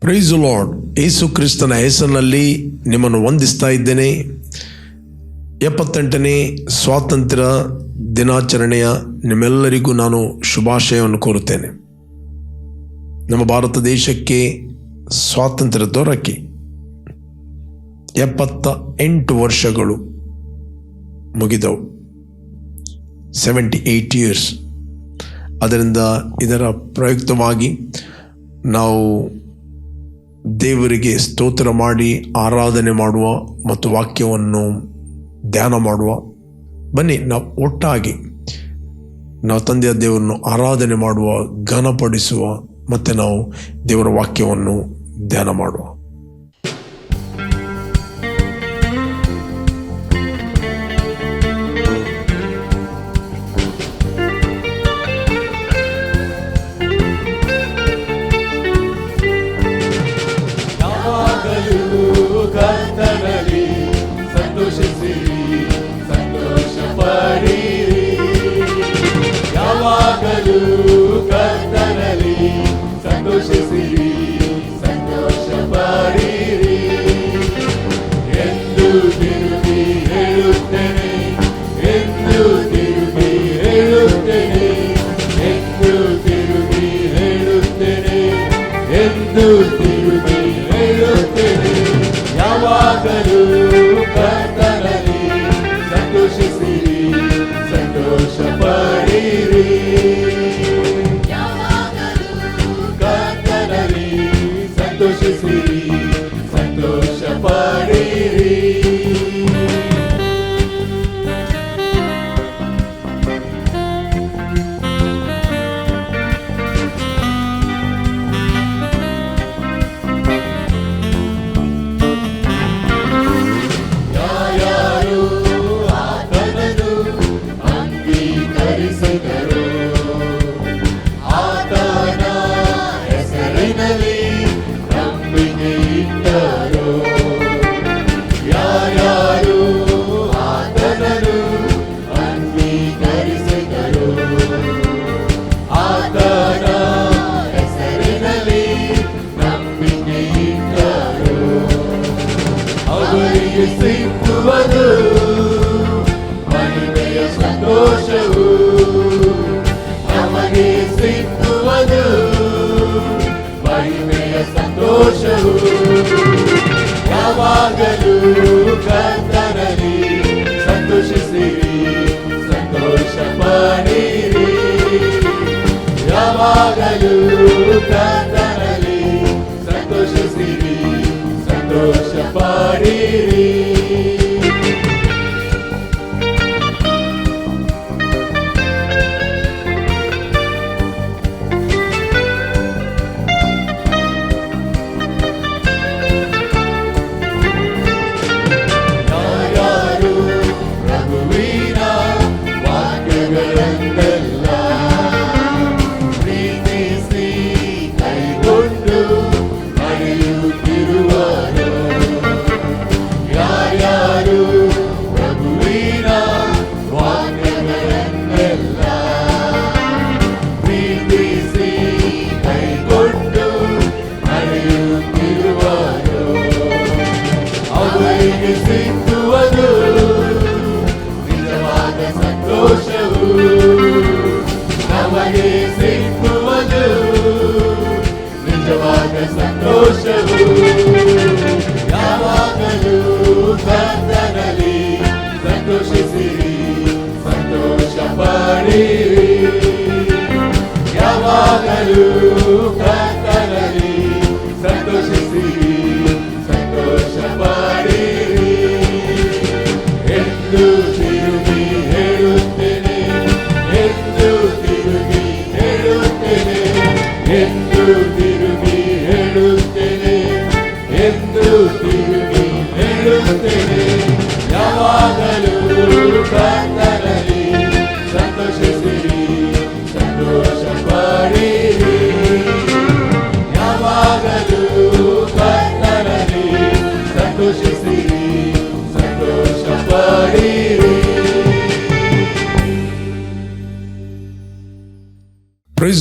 Price lord ಯೇಸು ಕ್ರಿಸ್ತನ ಹೆಸರಿನಲ್ಲಿ ನಿಮ್ಮನ್ನು ವಂದಿಸ್ತಾ ಇದ್ದೇನೆ. ಎಪ್ಪತ್ತೆಂಟನೇ ಸ್ವಾತಂತ್ರ್ಯ ದಿನಾಚರಣೆಯ ನಿಮ್ಮೆಲ್ಲರಿಗೂ ನಾನು ಶುಭಾಶಯವನ್ನು ಕೋರುತ್ತೇನೆ. ನಮ್ಮ ಭಾರತ ದೇಶಕ್ಕೆ ಸ್ವಾತಂತ್ರ್ಯ ದೊರಕಿ. ಎಪ್ಪತ್ತ ಎಂಟು ವರ್ಷಗಳು ಮುಗಿದವು. ಸೆವೆಂಟಿ ಏಯ್ಟ್ ಇಯರ್ಸ್ ಅದರಿಂದ ಇದರ ಪ್ರಯುಕ್ತವಾಗಿ ನಾವು ದೇವರಿಗೆ ಸ್ತೋತ್ರ ಮಾಡಿ, ಆರಾಧನೆ ಮಾಡುವ ಮತ್ತು ವಾಕ್ಯವನ್ನು ಧ್ಯಾನ ಮಾಡುವ. ಬನ್ನಿ, ನಾವು ಒಟ್ಟಾಗಿ ನಾವು ತಂದೆಯ ದೇವರನ್ನು ಆರಾಧನೆ ಮಾಡುವ, ಘನಪಡಿಸುವ ಮತ್ತು ನಾವು ದೇವರ ವಾಕ್ಯವನ್ನು ಧ್ಯಾನ ಮಾಡುವ. Cristo Jesus. ಯಾವಾಗಲೂ ಕರ್ತನಲ್ಲಿ ಸಂತೋಷಿಸಿರಿ ಸಂತೋಷ ಪಡಿರಿ ಯಾವಾಗಲೂ ಕರ್ತನಲ್ಲಿ ಸಂತೋಷಿಸಿರಿ ಸಂತೋಷ ಪಡಿರಿ Yavadelu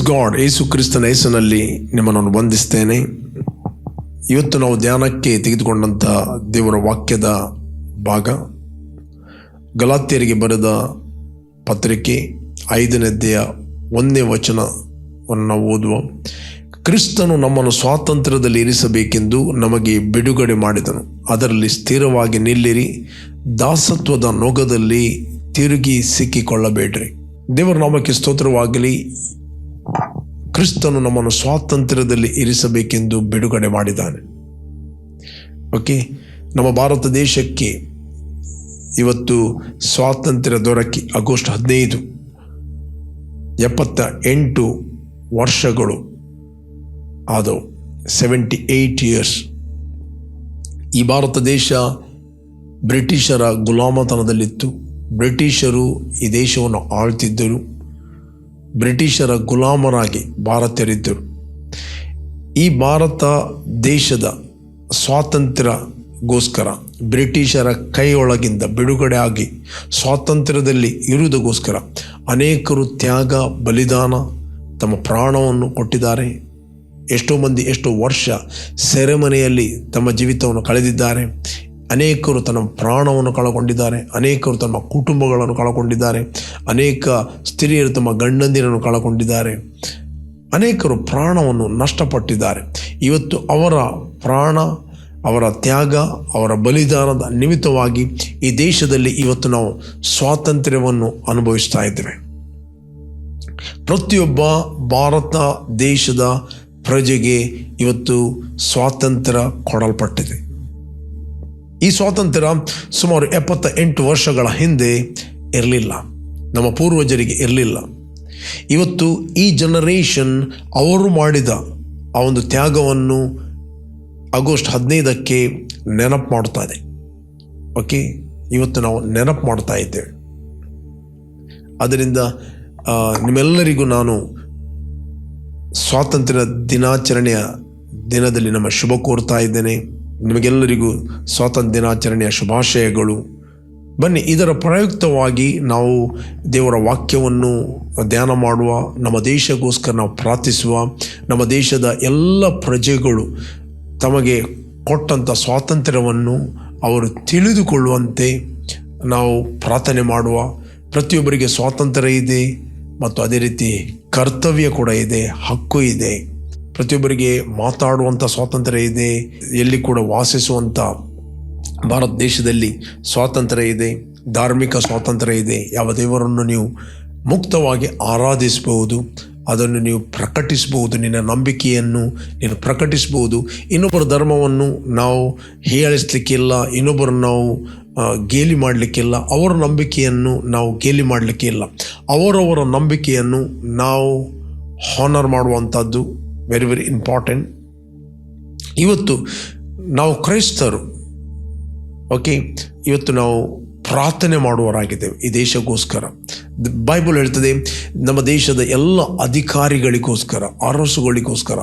ಗಾಡ್ ಯೇಸು ಕ್ರಿಸ್ತನ ಹೆಸರಿನಲ್ಲಿ ನಿಮ್ಮನ್ನು ವಂದಿಸ್ತೇನೆ. ಇವತ್ತು ನಾವು ಧ್ಯಾನಕ್ಕೆ ತೆಗೆದುಕೊಂಡಂಥ ದೇವರ ವಾಕ್ಯದ ಭಾಗ. ಗಲಾತ್ಯರಿಗೆ ಬರೆದ ಪತ್ರಿಕೆ ಐದನೇದ್ದೆಯ ಒಂದೇ ವಚನವನ್ನು ನಾವು ಓದುವ. ಕ್ರಿಸ್ತನು ನಮ್ಮನ್ನು ಸ್ವಾತಂತ್ರ್ಯದಲ್ಲಿ ಇರಿಸಬೇಕೆಂದು ನಮಗೆ ಬಿಡುಗಡೆ ಮಾಡಿದನು. ಅದರಲ್ಲಿ ಸ್ಥಿರವಾಗಿ ನಿಲ್ಲಿರಿ, ದಾಸತ್ವದ ನೊಗದಲ್ಲಿ ತಿರುಗಿ ಸಿಕ್ಕಿಕೊಳ್ಳಬೇಡ್ರಿ. ದೇವರ ನಾಮಕ್ಕೆ ಸ್ತೋತ್ರವಾಗಲಿ ಕ್ರಿಸ್ತನು ನಮ್ಮನ್ನು ಸ್ವಾತಂತ್ರ್ಯದಲ್ಲಿ ಇರಿಸಬೇಕೆಂದು ಬಿಡುಗಡೆ ಮಾಡಿದ್ದಾನೆ. ಓಕೆ ನಮ್ಮ ಭಾರತ ದೇಶಕ್ಕೆ ಇವತ್ತು ಸ್ವಾತಂತ್ರ್ಯ ದೊರಕಿ ಆಗಸ್ಟ್ ಹದಿನೈದು ಎಪ್ಪತ್ತ ಎಂಟು ವರ್ಷಗಳು ಆದವು. ಸೆವೆಂಟಿ ಏಯ್ಟ್ ಇಯರ್ಸ್ ಈ ಭಾರತ ದೇಶ ಬ್ರಿಟಿಷರ ಗುಲಾಮತನದಲ್ಲಿತ್ತು. ಬ್ರಿಟಿಷರು ಈ ದೇಶವನ್ನು ಆಳ್ತಿದ್ದರು. ಬ್ರಿಟಿಷರ ಗುಲಾಮರಾಗಿ ಭಾರತೀಯರಿದ್ದರು. ಈ ಭಾರತ ದೇಶದ ಸ್ವಾತಂತ್ರ್ಯಗೋಸ್ಕರ ಬ್ರಿಟಿಷರ ಕೈಯೊಳಗಿಂದ ಬಿಡುಗಡೆ ಆಗಿ ಸ್ವಾತಂತ್ರ್ಯದಲ್ಲಿ ಇರುವುದಕ್ಕೋಸ್ಕರ ಅನೇಕರು ತ್ಯಾಗ, ಬಲಿದಾನ ತಮ್ಮ ಪ್ರಾಣವನ್ನು ಕೊಟ್ಟಿದ್ದಾರೆ. ಎಷ್ಟೋ ಮಂದಿ ಎಷ್ಟೋ ವರ್ಷ ಸೆರೆಮನೆಯಲ್ಲಿ ತಮ್ಮ ಜೀವಿತವನ್ನು ಕಳೆದಿದ್ದಾರೆ. ಅನೇಕರು ತನ್ನ ಪ್ರಾಣವನ್ನು ಕಳಕೊಂಡಿದ್ದಾರೆ, ಅನೇಕರು ತಮ್ಮ ಕುಟುಂಬಗಳನ್ನು ಕಳಕೊಂಡಿದ್ದಾರೆ, ಅನೇಕ ಸ್ತ್ರೀಯರು ತಮ್ಮ ಗಂಡಂದಿರನ್ನು ಕಳಕೊಂಡಿದ್ದಾರೆ. ಅನೇಕರು ಪ್ರಾಣವನ್ನು ನಷ್ಟಪಟ್ಟಿದ್ದಾರೆ. ಇವತ್ತು ಅವರ ಪ್ರಾಣ, ಅವರ ತ್ಯಾಗ, ಅವರ ಬಲಿದಾನದ ನಿಮಿತ್ತವಾಗಿ ಈ ದೇಶದಲ್ಲಿ ಇವತ್ತು ನಾವು ಸ್ವಾತಂತ್ರ್ಯವನ್ನು ಅನುಭವಿಸ್ತಾ ಇದ್ದೇವೆ. ಪ್ರತಿಯೊಬ್ಬ ಭಾರತ ದೇಶದ ಪ್ರಜೆಗೆ ಇವತ್ತು ಸ್ವಾತಂತ್ರ್ಯ ಕೊಡಲ್ಪಟ್ಟಿದೆ. ಈ ಸ್ವಾತಂತ್ರ್ಯ ಸುಮಾರು ಎಪ್ಪತ್ತ ಎಂಟು ವರ್ಷಗಳ ಹಿಂದೆ ಇರಲಿಲ್ಲ. ನಮ್ಮ ಪೂರ್ವಜರಿಗೆ ಇರಲಿಲ್ಲ. ಇವತ್ತು ಈ ಜನರೇಷನ್ ಅವರು ಮಾಡಿದ ಆ ಒಂದು ತ್ಯಾಗವನ್ನು ಆಗಸ್ಟ್ ಹದಿನೈದಕ್ಕೆ ನೆನಪು ಮಾಡ್ತಾ ಇದೆ. ಓಕೆ? ಇವತ್ತು ನಾವು ನೆನಪು ಮಾಡ್ತಾ ಇದ್ದೇವೆ. ಅದರಿಂದ ನಿಮ್ಮೆಲ್ಲರಿಗೂ ನಾನು ಸ್ವಾತಂತ್ರ್ಯ ದಿನಾಚರಣೆಯ ದಿನದಲ್ಲಿ ನಮ್ಮ ಶುಭ ಕೋರ್ತಾ ಇದ್ದೇನೆ. ನಿಮಗೆಲ್ಲರಿಗೂ ಸ್ವಾತಂತ್ರ್ಯ ದಿನಾಚರಣೆಯ ಶುಭಾಶಯಗಳು. ಬನ್ನಿ, ಇದರ ಪ್ರಯುಕ್ತವಾಗಿ ನಾವು ದೇವರ ವಾಕ್ಯವನ್ನು ಧ್ಯಾನ ಮಾಡುವ, ನಮ್ಮ ದೇಶಕ್ಕೋಸ್ಕರ ನಾವು ಪ್ರಾರ್ಥಿಸುವ, ನಮ್ಮ ದೇಶದ ಎಲ್ಲ ಪ್ರಜೆಗಳು ತಮಗೆ ಕೊಟ್ಟಂಥ ಸ್ವಾತಂತ್ರ್ಯವನ್ನು ಅವರು ತಿಳಿದುಕೊಳ್ಳುವಂತೆ ನಾವು ಪ್ರಾರ್ಥನೆ ಮಾಡುವ. ಪ್ರತಿಯೊಬ್ಬರಿಗೆ ಸ್ವಾತಂತ್ರ್ಯ ಇದೆ ಮತ್ತು ಅದೇ ರೀತಿ ಕರ್ತವ್ಯ ಕೂಡ ಇದೆ, ಹಕ್ಕು ಇದೆ. ಪ್ರತಿಯೊಬ್ಬರಿಗೆ ಮಾತಾಡುವಂಥ ಸ್ವಾತಂತ್ರ್ಯ ಇದೆ, ಎಲ್ಲಿ ಕೂಡ ವಾಸಿಸುವಂಥ ಭಾರತ ದೇಶದಲ್ಲಿ ಸ್ವಾತಂತ್ರ್ಯ ಇದೆ, ಧಾರ್ಮಿಕ ಸ್ವಾತಂತ್ರ್ಯ ಇದೆ, ಯಾವ ದೇವರನ್ನು ನೀವು ಮುಕ್ತವಾಗಿ ಆರಾಧಿಸಬಹುದು, ಅದನ್ನು ನೀವು ಪ್ರಕಟಿಸಬಹುದು, ನಿನ್ನ ನಂಬಿಕೆಯನ್ನು ನೀನು ಪ್ರಕಟಿಸಬಹುದು. ಇನ್ನೊಬ್ಬರ ಧರ್ಮವನ್ನು ನಾವು ಹೀಯಾಳಿಸ್ಲಿಕ್ಕಿಲ್ಲ ಇನ್ನೊಬ್ಬರು ನಾವು ಗೇಲಿ ಮಾಡಲಿಕ್ಕಿಲ್ಲ, ಅವರ ನಂಬಿಕೆಯನ್ನು ನಾವು ಗೇಲಿ ಮಾಡಲಿಕ್ಕಿಲ್ಲ. ಅವರವರ ನಂಬಿಕೆಯನ್ನು ನಾವು ಹಾನರ್ ಮಾಡುವಂಥದ್ದು ವೆರಿ ವೆರಿ ಇಂಪಾರ್ಟೆಂಟ್ ಇವತ್ತು ನಾವು ಕ್ರೈಸ್ತರು ಓಕೆ ಇವತ್ತು ನಾವು ಪ್ರಾರ್ಥನೆ ಮಾಡುವರಾಗಿದ್ದೇವೆ ಈ ದೇಶಕ್ಕೋಸ್ಕರ. ಬೈಬಲ್ ಹೇಳ್ತದೆ, ನಮ್ಮ ದೇಶದ ಎಲ್ಲ ಅಧಿಕಾರಿಗಳಿಗೋಸ್ಕರ, ಅರಸುಗಳಿಗೋಸ್ಕರ,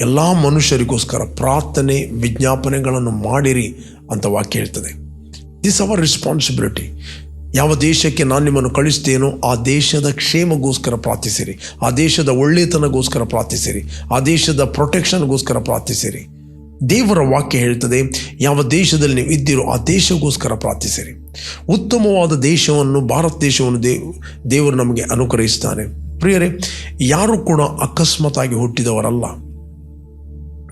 ಎಲ್ಲ ಮನುಷ್ಯರಿಗೋಸ್ಕರ ಪ್ರಾರ್ಥನೆ, ವಿಜ್ಞಾಪನೆಗಳನ್ನು ಮಾಡಿರಿ ಅಂತ ವಾಕ್ಯ ಹೇಳ್ತದೆ. ದಿಸ್ ಅವರ್ ರೆಸ್ಪಾನ್ಸಿಬಿಲಿಟಿ ಯಾವ ದೇಶಕ್ಕೆ ನಾನು ನಿಮ್ಮನ್ನು ಕಳಿಸ್ತೇನೋ ಆ ದೇಶದ ಕ್ಷೇಮಗೋಸ್ಕರ ಪ್ರಾರ್ಥಿಸಿರಿ. ಆ ದೇಶದ ಒಳ್ಳೆತನಗೋಸ್ಕರ ಪ್ರಾರ್ಥಿಸಿರಿ. ಆ ದೇಶದ ಪ್ರೊಟೆಕ್ಷನ್ಗೋಸ್ಕರ ಪ್ರಾರ್ಥಿಸಿರಿ. ದೇವರ ವಾಕ್ಯ ಹೇಳ್ತದೆ ಯಾವ ದೇಶದಲ್ಲಿ ನೀವು ಇದ್ದೀರೋ ಆ ದೇಶಗೋಸ್ಕರ ಪ್ರಾರ್ಥಿಸಿರಿ. ಉತ್ತಮವಾದ ದೇಶವನ್ನು, ಭಾರತ ದೇಶವನ್ನು ದೇವ್ ದೇವರು ನಮಗೆ ಅನುಗ್ರಹಿಸ್ತಾನೆ ಪ್ರಿಯರೇ, ಯಾರು ಕೂಡ ಅಕಸ್ಮಾತಾಗಿ ಹುಟ್ಟಿದವರಲ್ಲ.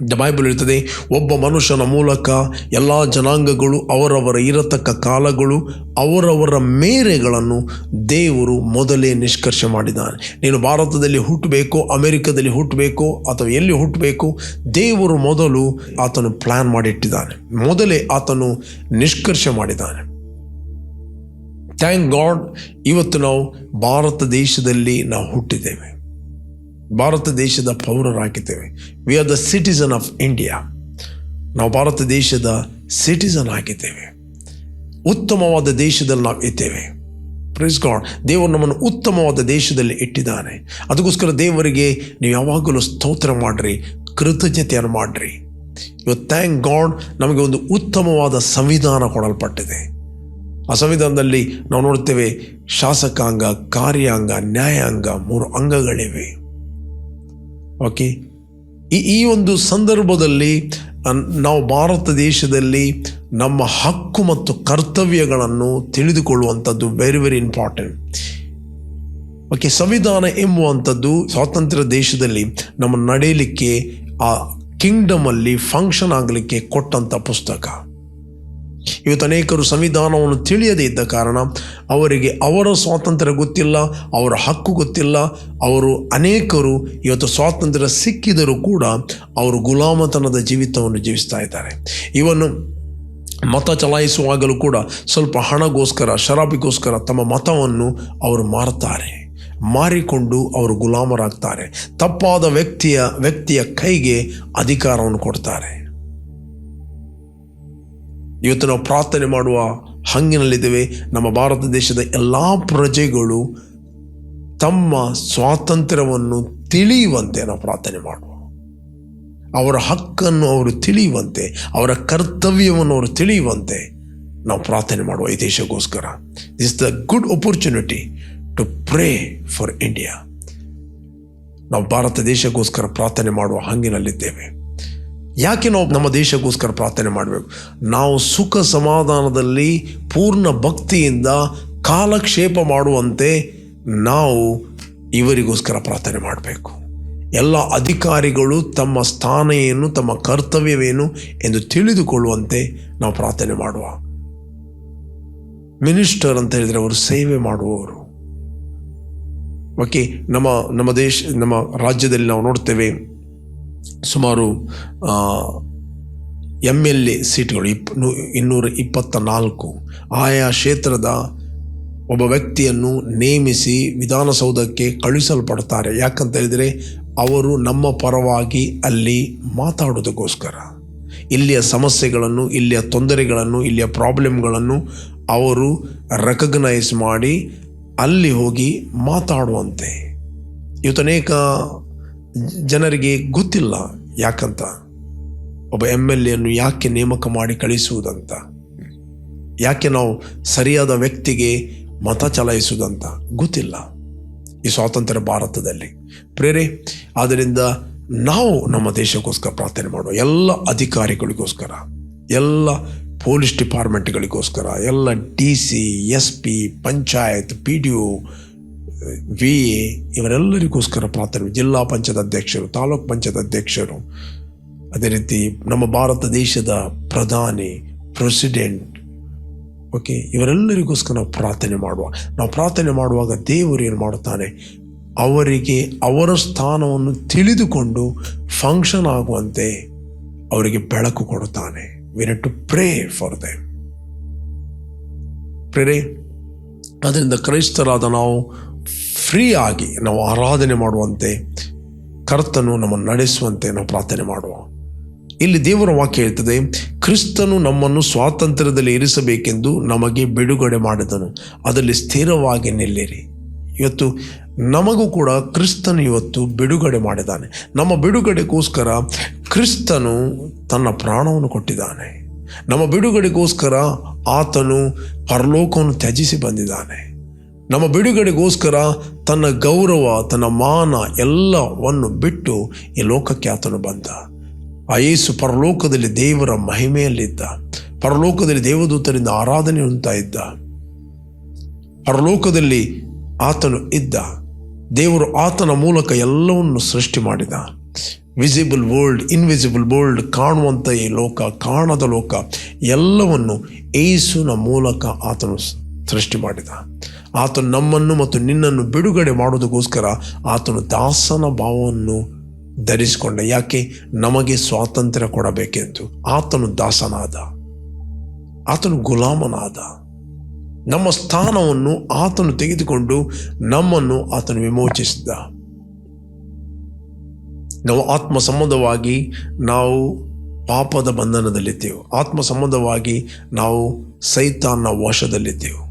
ಬೈಬಲ್ ಹೇಳ್ತದೆ ಒಬ್ಬ ಮನುಷ್ಯನ ಮೂಲಕ ಎಲ್ಲ ಜನಾಂಗಗಳು, ಅವರವರ ಇರತಕ್ಕ ಕಾಲಗಳು, ಅವರವರ ಮೇರೆಗಳನ್ನು ದೇವರು ಮೊದಲೇ ನಿಷ್ಕರ್ಷ ಮಾಡಿದ್ದಾನೆ. ನೀನು ಭಾರತದಲ್ಲಿ ಹುಟ್ಟಬೇಕೋ ಅಮೆರಿಕದಲ್ಲಿ ಹುಟ್ಟಬೇಕೋ ಅಥವಾ ಎಲ್ಲಿ ಹುಟ್ಟಬೇಕು ದೇವರು ಮೊದಲು ಆತನು ಪ್ಲ್ಯಾನ್ ಮಾಡಿಟ್ಟಿದ್ದಾನೆ. ಮೊದಲೇ ಆತನು ನಿಷ್ಕರ್ಷ ಮಾಡಿದ್ದಾನೆ. ಥ್ಯಾಂಕ್ ಗಾಡ್ ಇವತ್ತು ನಾವು ಭಾರತ ದೇಶದಲ್ಲಿ ನಾವು ಹುಟ್ಟಿದ್ದೇವೆ. ಭಾರತ ದೇಶದ ಪೌರರಾಗಿದ್ದೇವೆ. We are the citizen of India ನಾವು ಭಾರತ ದೇಶದ ಸಿಟಿಸನ್ ಆಗಿದ್ದೇವೆ. ಉತ್ತಮವಾದ ದೇಶದಲ್ಲಿ ನಾವು ಇದ್ದೇವೆ. ಪ್ರೈಸ್ ಗಾಡ್ ದೇವರು ನಮ್ಮನ್ನು ಉತ್ತಮವಾದ ದೇಶದಲ್ಲಿ ಇಟ್ಟಿದ್ದಾನೆ. ಅದಕ್ಕೋಸ್ಕರ ದೇವರಿಗೆ ನೀವು ಯಾವಾಗಲೂ ಸ್ತೋತ್ರ ಮಾಡಿರಿ, ಕೃತಜ್ಞತೆಯನ್ನು ಮಾಡಿರಿ. ಇವತ್ತು ಥ್ಯಾಂಕ್ ಗಾಡ್ ನಮಗೆ ಒಂದು ಉತ್ತಮವಾದ ಸಂವಿಧಾನ ಕೊಡಲ್ಪಟ್ಟಿದೆ. ಆ ಸಂವಿಧಾನದಲ್ಲಿ ನಾವು ನೋಡ್ತೇವೆ ಶಾಸಕಾಂಗ, ಕಾರ್ಯಾಂಗ, ನ್ಯಾಯಾಂಗ ಮೂರು ಅಂಗಗಳಿವೆ. ಓಕೆ ಈ ಈ ಒಂದು ಸಂದರ್ಭದಲ್ಲಿ ನಾವು ಭಾರತ ದೇಶದಲ್ಲಿ ನಮ್ಮ ಹಕ್ಕು ಮತ್ತು ಕರ್ತವ್ಯಗಳನ್ನು ತಿಳಿದುಕೊಳ್ಳುವಂಥದ್ದು ವೆರಿ ವೆರಿ ಇಂಪಾರ್ಟೆಂಟ್ ಓಕೆ ಸಂವಿಧಾನ ಎಂಬುವಂಥದ್ದು ಸ್ವಾತಂತ್ರ್ಯ ದೇಶದಲ್ಲಿ ನಮ್ಮ ನಡೆಯಲಿಕ್ಕೆ ಆ ಕಿಂಗ್ಡಮಲ್ಲಿ ಫಂಕ್ಷನ್ ಆಗಲಿಕ್ಕೆ ಕೊಟ್ಟಂಥ ಪುಸ್ತಕ. ಇವತ್ತು ಅನೇಕರು ಸಂವಿಧಾನವನ್ನು ತಿಳಿಯದೇ ಇದ್ದ ಕಾರಣ ಅವರಿಗೆ ಅವರ ಸ್ವಾತಂತ್ರ್ಯ ಗೊತ್ತಿಲ್ಲ, ಅವರ ಹಕ್ಕು ಗೊತ್ತಿಲ್ಲ. ಅವರು ಅನೇಕರು ಇವತ್ತು ಸ್ವಾತಂತ್ರ್ಯ ಸಿಕ್ಕಿದರೂ ಕೂಡ ಅವರು ಗುಲಾಮತನದ ಜೀವಿತವನ್ನು ಜೀವಿಸ್ತಾ ಇದ್ದಾರೆ. ಇವನ್ನು ಮತ ಚಲಾಯಿಸುವಾಗಲೂ ಕೂಡ ಸ್ವಲ್ಪ ಹಣಗೋಸ್ಕರ, ಶರಾಬಿಗೋಸ್ಕರ ತಮ್ಮ ಮತವನ್ನು ಅವರು ಮಾರುತ್ತಾರೆ. ಮಾರಿಕೊಂಡು ಅವರು ಗುಲಾಮರಾಗ್ತಾರೆ. ತಪ್ಪಾದ ವ್ಯಕ್ತಿಯ ವ್ಯಕ್ತಿಯ ಕೈಗೆ ಅಧಿಕಾರವನ್ನು ಕೊಡ್ತಾರೆ. ಇವತ್ತು ನಾವು ಪ್ರಾರ್ಥನೆ ಮಾಡುವ ಹಂಗಿನಲ್ಲಿದ್ದೇವೆ. ನಮ್ಮ ಭಾರತ ದೇಶದ ಎಲ್ಲ ಪ್ರಜೆಗಳು ತಮ್ಮ ಸ್ವಾತಂತ್ರ್ಯವನ್ನು ತಿಳಿಯುವಂತೆ ನಾವು ಪ್ರಾರ್ಥನೆ ಮಾಡುವ. ಅವರ ಹಕ್ಕನ್ನು ಅವರು ತಿಳಿಯುವಂತೆ, ಅವರ ಕರ್ತವ್ಯವನ್ನು ಅವರು ತಿಳಿಯುವಂತೆ ನಾವು ಪ್ರಾರ್ಥನೆ ಮಾಡುವ ಈ ದೇಶಕ್ಕೋಸ್ಕರ. This the good opportunity to pray for India ನಾವು ಭಾರತ ದೇಶಕ್ಕೋಸ್ಕರ ಪ್ರಾರ್ಥನೆ ಮಾಡುವ ಹಂಗಿನಲ್ಲಿದ್ದೇವೆ. ಯಾಕೆ ನಾವು ನಮ್ಮ ದೇಶಕ್ಕೋಸ್ಕರ ಪ್ರಾರ್ಥನೆ ಮಾಡಬೇಕು? ನಾವು ಸುಖ ಸಮಾಧಾನದಲ್ಲಿ ಪೂರ್ಣ ಭಕ್ತಿಯಿಂದ ಕಾಲಕ್ಷೇಪ ಮಾಡುವಂತೆ ನಾವು ಇವರಿಗೋಸ್ಕರ ಪ್ರಾರ್ಥನೆ ಮಾಡಬೇಕು. ಎಲ್ಲ ಅಧಿಕಾರಿಗಳು ತಮ್ಮ ಸ್ಥಾನ ಏನು ತಮ್ಮ ಕರ್ತವ್ಯವೇನು ಎಂದು ತಿಳಿದುಕೊಳ್ಳುವಂತೆ ನಾವು ಪ್ರಾರ್ಥನೆ ಮಾಡುವ. ಮಿನಿಸ್ಟರ್ ಅಂತ ಹೇಳಿದರೆ ಅವರು ಸೇವೆ ಮಾಡುವವರು. ಓಕೆ, ನಮ್ಮ ನಮ್ಮ ದೇಶ, ನಮ್ಮ ರಾಜ್ಯದಲ್ಲಿ ನಾವು ನೋಡ್ತೇವೆ ಸುಮಾರು ಎಂ ಎಲ್ ಎ ಸೀಟ್ಗಳು, ಇಪ್ ಇನ್ನೂರ ಇಪ್ಪತ್ತ ನಾಲ್ಕು. ಆಯಾ ಕ್ಷೇತ್ರದ ಒಬ್ಬ ವ್ಯಕ್ತಿಯನ್ನು ನೇಮಿಸಿ ವಿಧಾನಸೌಧಕ್ಕೆ ಕಳುಹಿಸಲ್ಪಡ್ತಾರೆ. ಯಾಕಂತ ಹೇಳಿದರೆ, ಅವರು ನಮ್ಮ ಪರವಾಗಿ ಅಲ್ಲಿ ಮಾತಾಡೋದಕ್ಕೋಸ್ಕರ. ಇಲ್ಲಿಯ ಸಮಸ್ಯೆಗಳನ್ನು, ಇಲ್ಲಿಯ ತೊಂದರೆಗಳನ್ನು, ಇಲ್ಲಿಯ ಪ್ರಾಬ್ಲಮ್ಗಳನ್ನು ಅವರು ರೆಕಗ್ನೈಸ್ ಮಾಡಿ ಅಲ್ಲಿ ಹೋಗಿ ಮಾತಾಡುವಂತೆ. ಇವತ್ತು ಅನೇಕ ಜನರಿಗೆ ಗೊತ್ತಿಲ್ಲ ಯಾಕಂತ? ಒಬ್ಬ ಎಂ ಎಲ್ ಎನ್ನು ಯಾಕೆ ನೇಮಕ ಮಾಡಿ ಕಳಿಸುವುದಂತ? ಯಾಕೆ ನಾವು ಸರಿಯಾದ ವ್ಯಕ್ತಿಗೆ ಮತ ಚಲಾಯಿಸುವುದಂತ? ಗೊತ್ತಿಲ್ಲ ಈ ಸ್ವಾತಂತ್ರ್ಯ ಭಾರತದಲ್ಲಿ. ಪ್ರೇರೆ, ಆದ್ದರಿಂದ ನಾವು ನಮ್ಮ ದೇಶಕ್ಕೋಸ್ಕರ ಪ್ರಾರ್ಥನೆ ಮಾಡುವ ಎಲ್ಲ ಅಧಿಕಾರಿಗಳಿಗೋಸ್ಕರ, ಎಲ್ಲ ಪೊಲೀಸ್ ಡಿಪಾರ್ಟ್ಮೆಂಟ್ಗಳಿಗೋಸ್ಕರ, ಎಲ್ಲ D C, S P, panchayat, P D O V A ಇವರೆಲ್ಲರಿಗೋಸ್ಕರ ಪ್ರಾರ್ಥನೆ. ಜಿಲ್ಲಾ ಪಂಚಾಯತ್ ಅಧ್ಯಕ್ಷರು, ತಾಲೂಕ್ ಪಂಚಾಯತ್ ಅಧ್ಯಕ್ಷರು. ಅದೇ ರೀತಿ ನಮ್ಮ ಭಾರತ ದೇಶದ ಪ್ರಧಾನಿ, ಪ್ರೆಸಿಡೆಂಟ್ ಓಕೆ ಇವರೆಲ್ಲರಿಗೋಸ್ಕರ ನಾವು ಪ್ರಾರ್ಥನೆ ಮಾಡುವ. ನಾವು ಪ್ರಾರ್ಥನೆ ಮಾಡುವಾಗ ದೇವರು ಏನು ಮಾಡುತ್ತಾನೆ? ಅವರಿಗೆ ಅವರ ಸ್ಥಾನವನ್ನು ತಿಳಿದುಕೊಂಡು ಫಂಕ್ಷನ್ ಆಗುವಂತೆ ಅವರಿಗೆ ಬೆಳಕು ಕೊಡುತ್ತಾನೆ. We to pray for them prayer ಅದರಿಂದ ಕ್ರೈಸ್ತರಾದ ನಾವು ಫ್ರೀ ಆಗಿ ನಾವು ಆರಾಧನೆ ಮಾಡುವಂತೆ, ಕರ್ತನು ನಮ್ಮನ್ನು ನಡೆಸುವಂತೆ ನಾವು ಪ್ರಾರ್ಥನೆ ಮಾಡುವ. ಇಲ್ಲಿ ದೇವರ ವಾಕ್ಯ ಹೇಳ್ತದೆ, ಕ್ರಿಸ್ತನು ನಮ್ಮನ್ನು ಸ್ವಾತಂತ್ರ್ಯದಲ್ಲಿ ಇರಿಸಬೇಕೆಂದು ನಮಗೆ ಬಿಡುಗಡೆ ಮಾಡಿದನು. ಅದರಲ್ಲಿ ಸ್ಥಿರವಾಗಿ ನಿಲ್ಲಿರಿ. ಇವತ್ತು ನಮಗೂ ಕೂಡ ಕ್ರಿಸ್ತನು ಇವತ್ತು ಬಿಡುಗಡೆ ಮಾಡಿದ್ದಾನೆ. ನಮ್ಮ ಬಿಡುಗಡೆಗೋಸ್ಕರ ಕ್ರಿಸ್ತನು ತನ್ನ ಪ್ರಾಣವನ್ನು ಕೊಟ್ಟಿದ್ದಾನೆ. ನಮ್ಮ ಬಿಡುಗಡೆಗೋಸ್ಕರ ಆತನು ಪರಲೋಕವನ್ನು ತ್ಯಜಿಸಿ ಬಂದಿದ್ದಾನೆ. ನಮ್ಮ ಬಿಡುಗಡೆಗೋಸ್ಕರ ತನ್ನ ಗೌರವ, ತನ್ನ ಮಾನ ಎಲ್ಲವನ್ನು ಬಿಟ್ಟು ಈ ಲೋಕಕ್ಕೆ ಆತನು ಬಂದ. ಆ ಯೇಸು ಪರಲೋಕದಲ್ಲಿ ದೇವರ ಮಹಿಮೆಯಲ್ಲಿದ್ದ. ಪರಲೋಕದಲ್ಲಿ ದೇವದೂತರಿಂದ ಆರಾಧನೆ ಉಂಟಾ ಇದ್ದ ಪರಲೋಕದಲ್ಲಿ ಆತನು ಇದ್ದ. ದೇವರು ಆತನ ಮೂಲಕ ಎಲ್ಲವನ್ನು ಸೃಷ್ಟಿ ಮಾಡಿದ. ವಿಸಿಬಲ್ ವರ್ಲ್ಡ್ ಇನ್ವಿಸಿಬಲ್ ವರ್ಲ್ಡ್ ಕಾಣುವಂಥ ಈ ಲೋಕ, ಕಾಣದ ಲೋಕ ಎಲ್ಲವನ್ನು ಏಸುನ ಮೂಲಕ ಆತನು ಸೃಷ್ಟಿ ಮಾಡಿದ. ಆತನು ನಮ್ಮನ್ನು ಮತ್ತು ನಿನ್ನನ್ನು ಬಿಡುಗಡೆ ಮಾಡೋದಕ್ಕೋಸ್ಕರ ಆತನು ದಾಸನ ಭಾವವನ್ನು ಧರಿಸಿಕೊಂಡ, ಯಾಕೆ? ನಮಗೆ ಸ್ವಾತಂತ್ರ್ಯ ಕೊಡಬೇಕೆಂದು. ಆತನು ದಾಸನಾದ. ಆತನು ಗುಲಾಮನಾದ. ನಮ್ಮ ಸ್ಥಾನವನ್ನು ಆತನು ತೆಗೆದುಕೊಂಡು ನಮ್ಮನ್ನು ಆತನು ವಿಮೋಚಿಸಿದ. ನಾವು ಆತ್ಮ ಸಂಬಂಧವಾಗಿ ನಾವು ಪಾಪದ ಬಂಧನದಲ್ಲಿದ್ದೆವು. ಆತ್ಮ ಸಂಬಂಧವಾಗಿ ನಾವು ಸೈತಾನ ವಶದಲ್ಲಿದ್ದೆವು.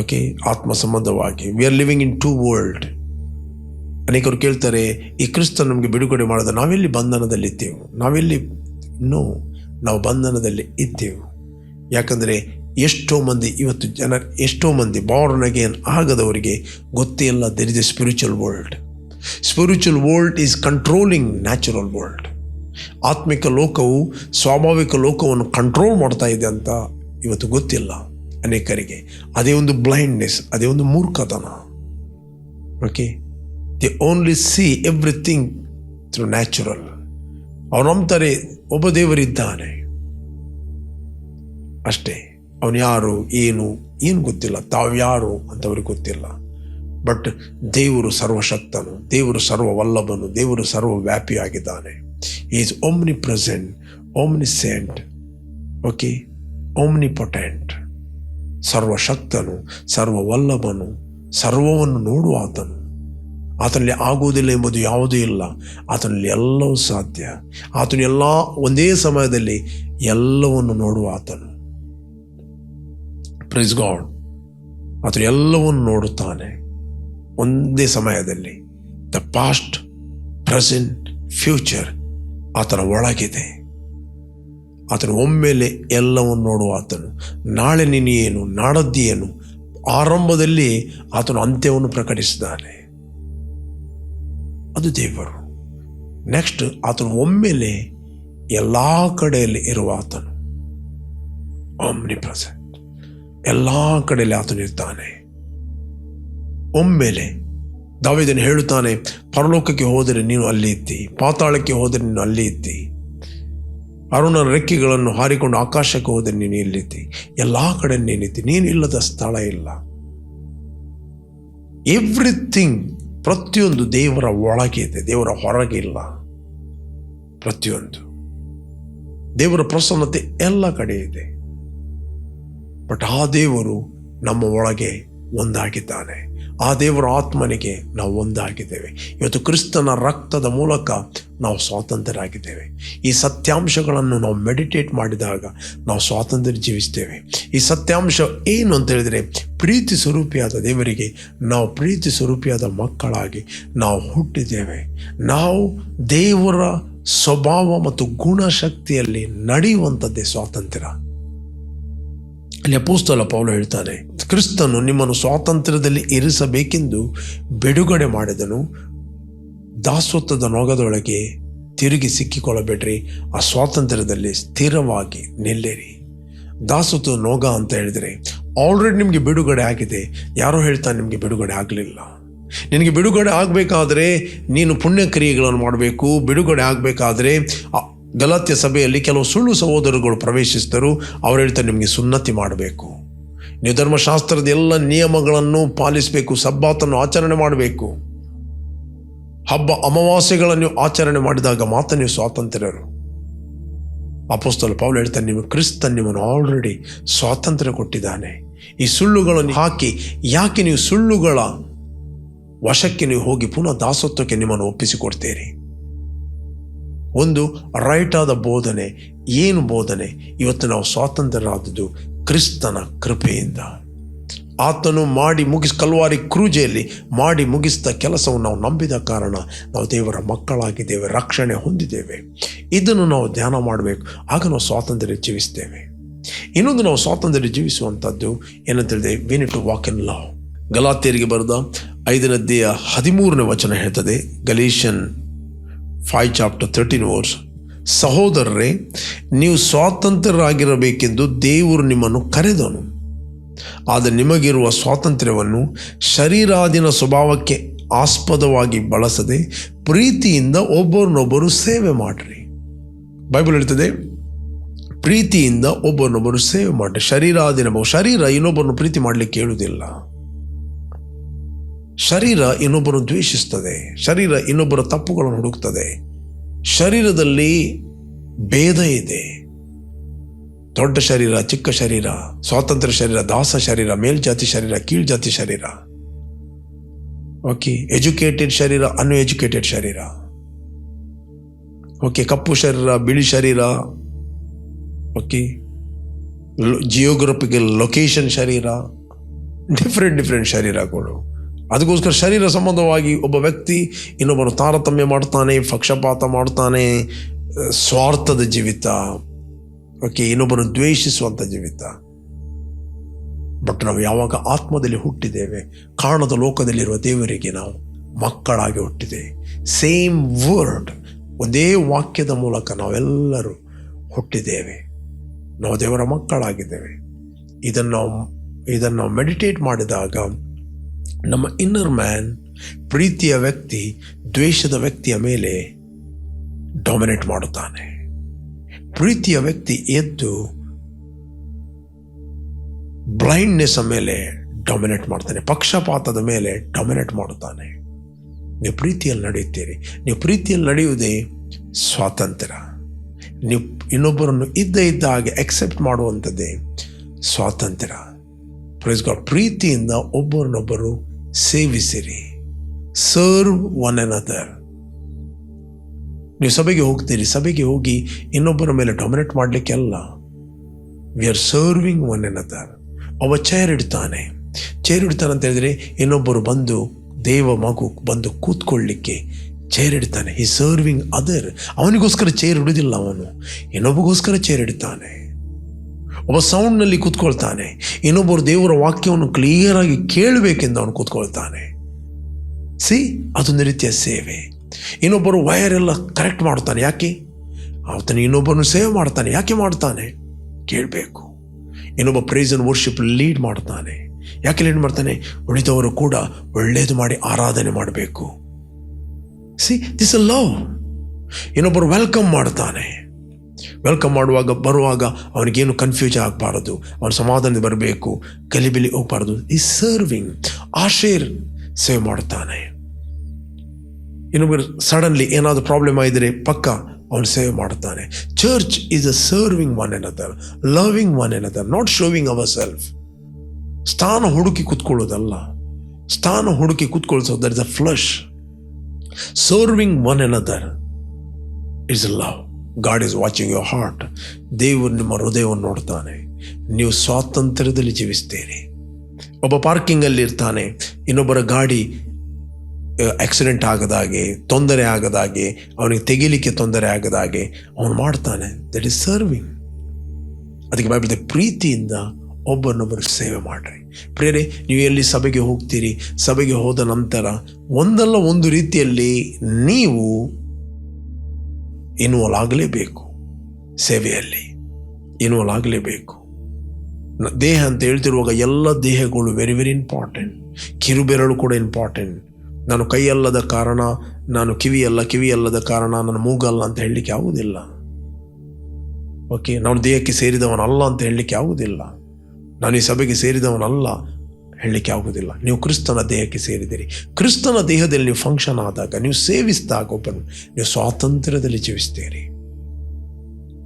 ಓಕೆ ಆತ್ಮ ಸಂಬಂಧವಾಗಿ we are living in two world ಅನೇಕರು ಕೇಳ್ತಾರೆ, ಈ ಕ್ರಿಸ್ತ ನಮಗೆ ಬಿಡುಗಡೆ ಮಾಡಿದ ನಾವೆಲ್ಲಿ ಬಂಧನದಲ್ಲಿದ್ದೆವು ನಾವೆಲ್ಲಿ ಇನ್ನೂ ನಾವು ಬಂಧನದಲ್ಲಿ ಇದ್ದೆವು. ಯಾಕಂದರೆ ಎಷ್ಟೋ ಮಂದಿ ಇವತ್ತು ಜನ, ಎಷ್ಟೋ ಮಂದಿ ಬಾರ್ನ್ ಅಗೇನ್ ಆಗದವರಿಗೆ ಗೊತ್ತೇ ಇಲ್ಲ there is a spiritual world spiritual world is controlling natural world ಆತ್ಮಿಕ ಲೋಕವು, ಸ್ವಾಭಾವಿಕ ಲೋಕವನ್ನು ಕಂಟ್ರೋಲ್ ಮಾಡ್ತಾ ಇದೆ ಅಂತ ಇವತ್ತು ಗೊತ್ತಿಲ್ಲ. ಅನೇಕರಿಗೆ. ಅದೇ ಒಂದು ಬ್ಲೈಂಡ್ನೆಸ್ ಅದೇ ಒಂದು ಮೂರ್ಖತನ. Okay the only see everything through natural ಅವ್ರು ನಂಬ್ತಾರೆ, ಒಬ್ಬ ದೇವರಿದ್ದಾನೆ. ಅಷ್ಟೇ. ಅವನು ಯಾರು, ಏನು ಏನು ಗೊತ್ತಿಲ್ಲ. ತಾವ್ಯಾರು ಅಂತ ಅವ್ರಿಗೆ ಗೊತ್ತಿಲ್ಲ. ಬಟ್ ದೇವರು ಸರ್ವಶಕ್ತನು, ದೇವರು ಸರ್ವವಲ್ಲಭನು, ದೇವರು ಸರ್ವವ್ಯಾಪಿಯಾಗಿದ್ದಾನೆ. Is omnipresent omniscient okay omnipotent ಸರ್ವಶಕ್ತನು, ಸರ್ವವಲ್ಲಭನು, ಸರ್ವವನ್ನು ನೋಡುವ ಆತನು ಆತನಲ್ಲಿ ಆಗುವುದಿಲ್ಲ ಎಂಬುದು ಯಾವುದೂ ಇಲ್ಲ. ಆತನಲ್ಲಿ ಎಲ್ಲವೂ ಸಾಧ್ಯ. ಆತನು ಎಲ್ಲ, ಒಂದೇ ಸಮಯದಲ್ಲಿ ಎಲ್ಲವನ್ನು ನೋಡುವ ಆತನು ಪ್ರಿಸ್ ಗಾಡ್ ಆತನು ಎಲ್ಲವನ್ನು ನೋಡುತ್ತಾನೆ. ಒಂದೇ ಸಮಯದಲ್ಲಿ. ದ ಪಾಸ್ಟ್ ಪ್ರೆಸೆಂಟ್ ಫ್ಯೂಚರ್ ಆತನ ಒಳಗಿದೆ. ಆತನು ಒಮ್ಮೆಲೆ ಎಲ್ಲವನ್ನು ನೋಡುವ ಆತನು. ನಾಳೆ ನೀನು ಏನು ನಾಡದ್ದು ಏನು ಆರಂಭದಲ್ಲಿ ಆತನು ಅಂತ್ಯವನ್ನು ಪ್ರಕಟಿಸಿದ್ದಾನೆ. ಅದು ದೇವರು. ನೆಕ್ಸ್ಟ್ ಆತನು ಒಮ್ಮೆಲೆ ಎಲ್ಲ ಕಡೆಯಲ್ಲಿ ಇರುವ ಆತನು. ಒಮ್ನಿ ಪ್ರೆಸೆಂಟ್ ಎಲ್ಲ ಕಡೆಯಲ್ಲಿ ಆತನು ಇರ್ತಾನೆ. ಒಮ್ಮೆಲೆ ದಾವಿದನು ಹೇಳುತ್ತಾನೆ, ಪರಲೋಕಕ್ಕೆ ಹೋದರೆ ನೀನು ಅಲ್ಲಿ ಇದ್ದಿ, ಪಾತಾಳಕ್ಕೆ ಹೋದರೆ ನೀನು ಅಲ್ಲಿ ಇದ್ದಿ. ಅರುಣನ ರೆಕ್ಕೆಗಳನ್ನು ಹಾರಿಕೊಂಡು ಆಕಾಶಕ್ಕೆ ಹೋದರೆ ನೀನು ಎಲ್ಲಿದ್ದಿ? ಎಲ್ಲ ಕಡೆ ನೀನಿದ್ದಿ, ನೀನು ಇಲ್ಲದ ಸ್ಥಳ ಇಲ್ಲ. ಎವ್ರಿಥಿಂಗ್ ಪ್ರತಿಯೊಂದು ದೇವರ ಒಳಗಿದೆ ದೇವರ ಹೊರಗೆ ಇಲ್ಲ. ಪ್ರತಿಯೊಂದು. ದೇವರ ಪ್ರಸನ್ನತೆ ಎಲ್ಲ ಕಡೆ ಇದೆ. ಬಟ್ ಆ ದೇವರು ನಮ್ಮ ಒಳಗೆ ಒಂದಾಗಿದ್ದಾನೆ. ಆ ದೇವರ ಆತ್ಮನಿಗೆ ನಾವು ಒಂದಾಗಿದ್ದೇವೆ. ಇವತ್ತು ಕ್ರಿಸ್ತನ ರಕ್ತದ ಮೂಲಕ ನಾವು ಸ್ವಾತಂತ್ರ್ಯರಾಗಿದ್ದೇವೆ. ಈ ಸತ್ಯಾಂಶಗಳನ್ನು ನಾವು ಮೆಡಿಟೇಟ್ ಮಾಡಿದಾಗ ನಾವು ಸ್ವಾತಂತ್ರ್ಯ ಜೀವಿಸ್ತೇವೆ ಈ ಸತ್ಯಾಂಶ ಏನು ಅಂತ ಹೇಳಿದರೆ ಪ್ರೀತಿ ಸ್ವರೂಪಿಯಾದ ದೇವರಿಗೆ ನಾವು ಪ್ರೀತಿ ಸ್ವರೂಪಿಯಾದ ಮಕ್ಕಳಾಗಿ ನಾವು ಹುಟ್ಟಿದ್ದೇವೆ. ನಾವು ದೇವರ ಸ್ವಭಾವ ಮತ್ತು ಗುಣಶಕ್ತಿಯಲ್ಲಿ ನಡೆಯುವಂಥದ್ದೇ ಸ್ವಾತಂತ್ರ್ಯ. ಅಲ್ಲಿ ಅಪೋಸ್ತಲ ಪೌಲ ಹೇಳ್ತಾನೆ, ಕ್ರಿಸ್ತನು ನಿಮ್ಮನ್ನು ಸ್ವಾತಂತ್ರ್ಯದಲ್ಲಿ ಇರಿಸಬೇಕೆಂದು ಬಿಡುಗಡೆ ಮಾಡಿದನು. ದಾಸತ್ವದ ನೊಗದೊಳಗೆ ತಿರುಗಿ ಸಿಕ್ಕಿಕೊಳ್ಳಬೇಡ್ರಿ. ಆ ಸ್ವಾತಂತ್ರ್ಯದಲ್ಲಿ ಸ್ಥಿರವಾಗಿ ನಿಲ್ಲಿರಿ. ದಾಸತ್ವ ನೋಗ ಅಂತ ಹೇಳಿದರೆ ಆಲ್ರೆಡಿ ನಿಮಗೆ ಬಿಡುಗಡೆ ಆಗಿದೆ. ಯಾರೋ ಹೇಳ್ತಾ ನಿಮಗೆ ಬಿಡುಗಡೆ ಆಗಲಿಲ್ಲ. ನಿನಗೆ ಬಿಡುಗಡೆ ಆಗಬೇಕಾದ್ರೆ ನೀನು ಪುಣ್ಯ ಕ್ರಿಯೆಗಳನ್ನು ಮಾಡಬೇಕು. ಬಿಡುಗಡೆ ಆಗಬೇಕಾದ್ರೆ ಗಲಾತ್ಯ ಸಭೆಯಲ್ಲಿ ಕೆಲವು ಸುಳ್ಳು ಸಹೋದರಗಳು ಪ್ರವೇಶಿಸಿದರು ಅವ್ರು ಹೇಳ್ತಾರೆ ನಿಮಗೆ ಸುನ್ನತಿ ಮಾಡಬೇಕು. ನೀವು ಧರ್ಮಶಾಸ್ತ್ರದ ಎಲ್ಲ ನಿಯಮಗಳನ್ನು ಪಾಲಿಸಬೇಕು, ಸಬ್ಬಾತನ್ನು ಆಚರಣೆ ಮಾಡಬೇಕು. ಹಬ್ಬ ಅಮಾವಾಸ್ಯೆಗಳನ್ನು ಆಚರಣೆ ಮಾಡಿದಾಗ ಮಾತ್ರ ನೀವು ಸ್ವಾತಂತ್ರ್ಯರು. ಅಪೋಸ್ತಲ ಪೌಲ್ ಹೇಳ್ತಾನೆ ನೀವು ಕ್ರಿಸ್ತ ನಿಮ್ಮನ್ನು ಆಲ್ರೆಡಿ ಸ್ವಾತಂತ್ರ್ಯ ಕೊಟ್ಟಿದ್ದಾನೆ. ಈ ಸುಳ್ಳುಗಳನ್ನು ಹಾಕಿ, ಯಾಕೆ ನೀವು ಸುಳ್ಳುಗಳ ವಶಕ್ಕೆ ನೀವು ಹೋಗಿ ಪುನಃ ದಾಸತ್ವಕ್ಕೆ ನಿಮ್ಮನ್ನು ಒಪ್ಪಿಸಿಕೊಡ್ತೀರಿ? ಒಂದು ರೈಟ್ ಆದ ಬೋಧನೆ, ಏನು ಬೋಧನೆ? ಇವತ್ತು ನಾವು ಸ್ವಾತಂತ್ರ್ಯರಾದದ್ದು ಕ್ರಿಸ್ತನ ಕೃಪೆಯಿಂದ. ಆತನು ಮಾಡಿ ಮುಗಿಸ್ ಕಲ್ವಾರಿ ಕ್ರೂಜೆಯಲ್ಲಿ ಮಾಡಿ ಮುಗಿಸಿದ ಕೆಲಸವನ್ನು ನಾವು ನಂಬಿದ ಕಾರಣ ನಾವು ದೇವರ ಮಕ್ಕಳಾಗಿದ್ದೇವೆ, ರಕ್ಷಣೆ ಹೊಂದಿದ್ದೇವೆ. ಇದನ್ನು ನಾವು ಧ್ಯಾನ ಮಾಡಬೇಕು. ಆಗ ನಾವು ಸ್ವಾತಂತ್ರ್ಯ ಜೀವಿಸ್ತೇವೆ. ಇನ್ನೊಂದು ನಾವು ಸ್ವಾತಂತ್ರ್ಯ ಜೀವಿಸುವಂಥದ್ದು ಏನಂತ ಹೇಳಿದೆ we to walk in love ಗಲಾತಿಯರಿಗೆ ಬರೆದ ಐದನದ್ದೆಯ ಹದಿಮೂರನೇ ವಚನ ಹೇಳ್ತದೆ, Galatian five chapter thirteen verse ಸಹೋದರರೇ, ನೀವು ಸ್ವಾತಂತ್ರ್ಯರಾಗಿರಬೇಕೆಂದು ದೇವರು ನಿಮ್ಮನ್ನು ಕರೆದನು. ಆದರೆ ನಿಮಗಿರುವ ಸ್ವಾತಂತ್ರ್ಯವನ್ನು ಶರೀರಾದಿನ ಸ್ವಭಾವಕ್ಕೆ ಆಸ್ಪದವಾಗಿ ಬಳಸದೆ ಪ್ರೀತಿಯಿಂದ ಒಬ್ಬರನ್ನೊಬ್ಬರು ಸೇವೆ ಮಾಡಿರಿ. ಬೈಬಲ್ ಹೇಳ್ತದೆ, ಪ್ರೀತಿಯಿಂದ ಒಬ್ಬರನ್ನೊಬ್ಬರು ಸೇವೆ ಮಾಡಿರಿ. ಶರೀರಾದಿನ ಶರೀರ ಇನ್ನೊಬ್ಬರನ್ನು ಪ್ರೀತಿ ಮಾಡಲಿಕ್ಕೆ ಹೇಳುವುದಿಲ್ಲ. ಶರೀರ ಇನ್ನೊಬ್ಬರನ್ನು ದ್ವೇಷಿಸ್ತದೆ. ಶರೀರ ಇನ್ನೊಬ್ಬರ ತಪ್ಪುಗಳನ್ನು ಹುಡುಕ್ತದೆ. ಶರೀರದಲ್ಲಿ ಭೇದ ಇದೆ. ದೊಡ್ಡ ಶರೀರ, ಚಿಕ್ಕ ಶರೀರ, ಸ್ವಾತಂತ್ರ್ಯ ಶರೀರ, ದಾಸ ಶರೀರ, ಮೇಲ್ಜಾತಿ ಶರೀರ, ಕೀಳ್ಜಾತಿ ಶರೀರ. ಓಕೆ ಎಜುಕೇಟೆಡ್ ಶರೀರ ಅನ್ಎಜುಕೇಟೆಡ್ ಶರೀರ. ಓಕೆ ಕಪ್ಪು ಶರೀರ, ಬಿಳಿ ಶರೀರ. ಓಕೆ ಜಿಯೋಗ್ರಫಿಕಲ್ ಲೊಕೇಶನ್ ಶರೀರ. ಡಿಫ್ರೆಂಟ್ ಡಿಫ್ರೆಂಟ್ ಶರೀರಗಳು. ಅದಕ್ಕೋಸ್ಕರ ಶರೀರ ಸಂಬಂಧವಾಗಿ ಒಬ್ಬ ವ್ಯಕ್ತಿ ಇನ್ನೊಬ್ಬನು ತಾರತಮ್ಯ ಮಾಡ್ತಾನೆ, ಪಕ್ಷಪಾತ ಮಾಡ್ತಾನೆ, ಸ್ವಾರ್ಥದ ಜೀವಿತ. ಓಕೆ, ಇನ್ನೊಬ್ಬನು ದ್ವೇಷಿಸುವಂಥ ಜೀವಿತ. ಬಟ್ ನಾವು ಯಾವಾಗ ಆತ್ಮದಲ್ಲಿ ಹುಟ್ಟಿದ್ದೇವೆ, ಕಾಣದ ಲೋಕದಲ್ಲಿರುವ ದೇವರಿಗೆ ನಾವು ಮಕ್ಕಳಾಗಿ ಹುಟ್ಟಿದೆ. ಸೇಮ್ ವರ್ಡ್ ಒಂದೇ ವಾಕ್ಯದ ಮೂಲಕ ನಾವೆಲ್ಲರೂ ಹುಟ್ಟಿದ್ದೇವೆ. ನಾವು ದೇವರ ಮಕ್ಕಳಾಗಿದ್ದೇವೆ. ಇದನ್ನು ಇದನ್ನು ಮೆಡಿಟೇಟ್ ಮಾಡಿದಾಗ ನಮ್ಮ ಇನ್ನರ್ ಮ್ಯಾನ್ ಪ್ರೀತಿಯ ವ್ಯಕ್ತಿ, ದ್ವೇಷದ ವ್ಯಕ್ತಿಯ ಮೇಲೆ ಡಾಮಿನೇಟ್ ಮಾಡುತ್ತಾನೆ. ಪ್ರೀತಿಯ ವ್ಯಕ್ತಿ ಎದ್ದು ಬ್ಲೈಂಡ್ನೆಸ್ ಮೇಲೆ ಡಾಮಿನೇಟ್ ಮಾಡ್ತಾನೆ. ಪಕ್ಷಪಾತದ ಮೇಲೆ ಡಾಮಿನೇಟ್ ಮಾಡುತ್ತಾನೆ. ನೀವು ಪ್ರೀತಿಯಲ್ಲಿ ನಡೆಯುತ್ತೀರಿ. ನೀವು ಪ್ರೀತಿಯಲ್ಲಿ ನಡೆಯುವುದೇ ಸ್ವಾತಂತ್ರ್ಯ. ನೀವು ಇನ್ನೊಬ್ಬರನ್ನು ಇದ್ದ ಇದ್ದ ಹಾಗೆ ಅಕ್ಸೆಪ್ಟ್ ಮಾಡುವಂಥದ್ದೇ ಸ್ವಾತಂತ್ರ್ಯ. ಪ್ರೈಸ್ ಗಾಡ್ ಪ್ರೀತಿಯಿಂದ ಒಬ್ಬರನ್ನೊಬ್ಬರು ಸೇವಿಸಿರಿ. ಸರ್ವ್ ಒನ್ ಅನದರ್ ನೀವು ಸಭೆಗೆ ಹೋಗ್ತೀರಿ, ಸಭೆಗೆ ಹೋಗಿ ಇನ್ನೊಬ್ಬರ ಮೇಲೆ ಡೊಮಿನೇಟ್ ಮಾಡಲಿಕ್ಕೆ ಅಲ್ಲ we are serving one another ಅವ ಚೇರ್ ಇಡ್ತಾನೆ. ಚೇರ್ ಇಡ್ತಾನೆ ಅಂತ ಹೇಳಿದ್ರೆ ಇನ್ನೊಬ್ಬರು ಬಂದು ದೇವ ಮಗು ಬಂದು ಕೂತ್ಕೊಳ್ಳಿಕ್ಕೆ ಚೇರ್ ಇಡ್ತಾನೆ. ಈ ಸರ್ವಿಂಗ್ ಅದರ್ ಅವನಿಗೋಸ್ಕರ ಚೇರ್ ಇಡುವುದಿಲ್ಲ ಅವನು. ಇನ್ನೊಬ್ಬಗೋಸ್ಕರ ಚೇರ್ ಇಡ್ತಾನೆ. ಒಬ್ಬ ಸೌಂಡ್ನಲ್ಲಿ ಕೂತ್ಕೊಳ್ತಾನೆ. ಇನ್ನೊಬ್ಬರು ದೇವರ ವಾಕ್ಯವನ್ನು ಕ್ಲಿಯರ್ ಆಗಿ ಕೇಳಬೇಕೆಂದು ಅವನು ಕೂತ್ಕೊಳ್ತಾನೆ. ಸಿ ಅದೊಂದು ರೀತಿಯ ಸೇವೆ. ಇನ್ನೊಬ್ಬರು ವೈರ್ ಎಲ್ಲ ಕರೆಕ್ಟ್ ಮಾಡ್ತಾನೆ, ಯಾಕೆ? ಆತನು ಇನ್ನೊಬ್ಬನು ಸೇವ್ ಮಾಡ್ತಾನೆ, ಯಾಕೆ ಮಾಡ್ತಾನೆ? ಕೇಳಬೇಕು. ಇನ್ನೊಬ್ಬ ಪ್ರೈಸ್ ವರ್ಷಿಪ್ ಲೀಡ್ ಮಾಡ್ತಾನೆ. ಯಾಕೆ ಲೀಡ್ ಮಾಡ್ತಾನೆ? ಉಳಿದವರು ಕೂಡ ಒಳ್ಳೇದು ಮಾಡಿ ಆರಾಧನೆ ಮಾಡಬೇಕು. ಸಿ ದಿಸ್ ಅ ಲವ್ ಇನ್ನೊಬ್ಬರು ವೆಲ್ಕಮ್ ಮಾಡ್ತಾನೆ. ವೆಲ್ಕಮ್ ಮಾಡುವಾಗ, ಬರುವಾಗ ಅವನಿಗೇನು ಕನ್ಫ್ಯೂಸ್ ಆಗಬಾರದು. ಅವನ ಸಮಾಧಾನ ಬರಬೇಕು, ಗಲಿಬಿಲಿ ಹೋಗಬಾರ್ದು. ಈ ಸರ್ವಿಂಗ್ ಆಶೇರ್ ಸೇವ್ ಮಾಡ್ತಾನೆ. ಇನ್ನೊಬ್ಬರು ಸಡನ್ಲಿ ಏನಾದರೂ ಪ್ರಾಬ್ಲಮ್ ಆಗಿದ್ರೆ ಪಕ್ಕ ಅವನು ಸೇವ್ ಮಾಡ್ತಾನೆ. Church is a serving one another loving one another not showing our self ಸ್ಥಾನ ಹುಡುಕಿ ಕೂತ್ಕೊಳ್ಳೋದಲ್ಲ. ಸ್ಥಾನ ಹುಡುಕಿ ಕೂತ್ಕೊಳ್ಳೋದು there is a flesh serving one another is love God is watching your heart ದೇವರು ನಿಮ್ಮ ಹೃದಯವನ್ನು ನೋಡ್ತಾನೆ. ನೀವು ಸ್ವಾತಂತ್ರ್ಯದಲ್ಲಿ ಜೀವಿಸ್ತೀರಿ. ಒಬ್ಬ ಪಾರ್ಕಿಂಗಲ್ಲಿ ಇರ್ತಾನೆ ಇನ್ನೊಬ್ಬರ ಗಾಡಿ ಆಕ್ಸಿಡೆಂಟ್ ಆಗದಾಗೆ, ತೊಂದರೆ ಆಗದಾಗೆ, ಅವನಿಗೆ ತೆಗಿಲಿಕ್ಕೆ ತೊಂದರೆ ಆಗದಾಗೆ ಅವನು ಮಾಡ್ತಾನೆ. ದಟ್ ಇಸ್ ಸರ್ವಿಂಗ್ ಅದಕ್ಕೆ ಬೈಬಲ್ ಪ್ರೀತಿಯಿಂದ ಒಬ್ಬರನ್ನೊಬ್ಬರು ಸೇವೆ ಮಾಡ್ರಿ. ಪ್ರೇರೆ ನೀವು ಎಲ್ಲಿ ಸಭೆಗೆ ಹೋಗ್ತೀರಿ, ಸಭೆಗೆ ಹೋದ ನಂತರ ಒಂದಲ್ಲ ಒಂದು ರೀತಿಯಲ್ಲಿ ನೀವು ಇನ್ವಾಲ್ ಆಗಲೇಬೇಕು. ಸೇವೆಯಲ್ಲಿ ಇನ್ವಾಲ್ ಆಗಲೇಬೇಕು. ದೇಹ ಅಂತ ಹೇಳ್ತಿರುವಾಗ ಎಲ್ಲ ದೇಹಗಳು ವೆರಿ ವೆರಿ ಇಂಪಾರ್ಟೆಂಟ್ ಕಿರುಬೆರಳು ಕೂಡ ಇಂಪಾರ್ಟೆಂಟ್ ನಾನು ಕೈಯಲ್ಲದ ಕಾರಣ, ನಾನು ಕಿವಿಯಲ್ಲ, ಕಿವಿಯಲ್ಲದ ಕಾರಣ, ನಾನು ಮೂಗಲ್ಲ ಅಂತ ಹೇಳಲಿಕ್ಕೆ ಆಗುವುದಿಲ್ಲ. ಓಕೆ ನಾನು ದೇಹಕ್ಕೆ ಸೇರಿದವನಲ್ಲ ಅಂತ ಹೇಳಲಿಕ್ಕೆ ಆಗುವುದಿಲ್ಲ. ನಾನು ಈ ಸಭೆಗೆ ಸೇರಿದವನಲ್ಲ ಹೇಳಲಿಕ್ಕೆ ಆಗುವುದಿಲ್ಲ. ನೀವು ಕ್ರಿಸ್ತನ ದೇಹಕ್ಕೆ ಸೇರಿದಿರಿ. ಕ್ರಿಸ್ತನ ದೇಹದಲ್ಲಿ ನೀವು ಫಂಕ್ಷನ್ ಆದಾಗ, ನೀವು ಸೇವಿಸಿದಾಗ ಒಬ್ಬನು, ನೀವು ಸ್ವಾತಂತ್ರ್ಯದಲ್ಲಿ ಜೀವಿಸ್ತೀರಿ